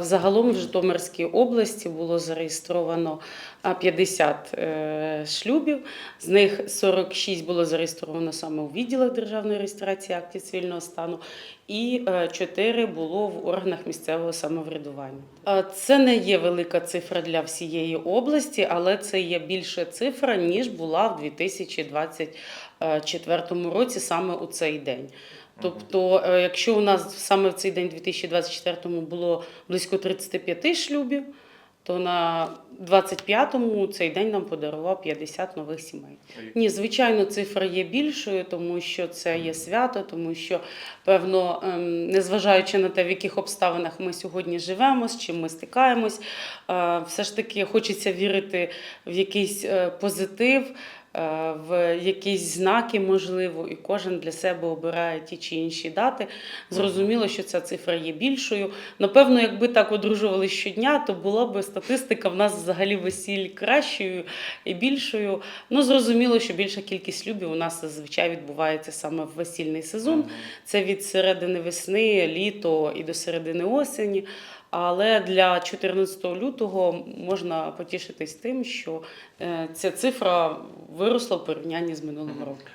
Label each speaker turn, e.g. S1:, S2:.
S1: Взагалом в Житомирській області було зареєстровано 50 е, шлюбів. З них 46 було зареєстровано саме у відділах державної реєстрації актів цивільного стану, і 4 було в органах місцевого самоврядування. Це не є велика цифра для всієї області, але це є більша цифра, ніж була в 2024 році саме у цей день. Тобто, е, якщо у нас саме в цей день, 2024 було близько 35 шлюбів, то на 25-му цей день нам подарував 50 нових сімей. Ні, звичайно, цифра є більшою, тому що це є свято, тому що, певно, ем, незважаючи на те, в яких обставинах ми сьогодні живемо, з чим ми стикаємось, е, все ж таки хочеться вірити в якийсь е, позитив. Е, В якісь знаки, можливо, і кожен для себе обирає ті чи інші дати. Зрозуміло, що ця цифра є більшою. Напевно, якби так одружували щодня, то була б статистика в нас взагалі весіль кращою і більшою. Ну, зрозуміло, що більша кількість шлюбів у нас зазвичай відбувається саме в весільний сезон. Це від середини весни, літо і до середини осені. Але для 14 лютого можна потішитись тим, що е, ця цифра виросла в порівнянні з минулим роком.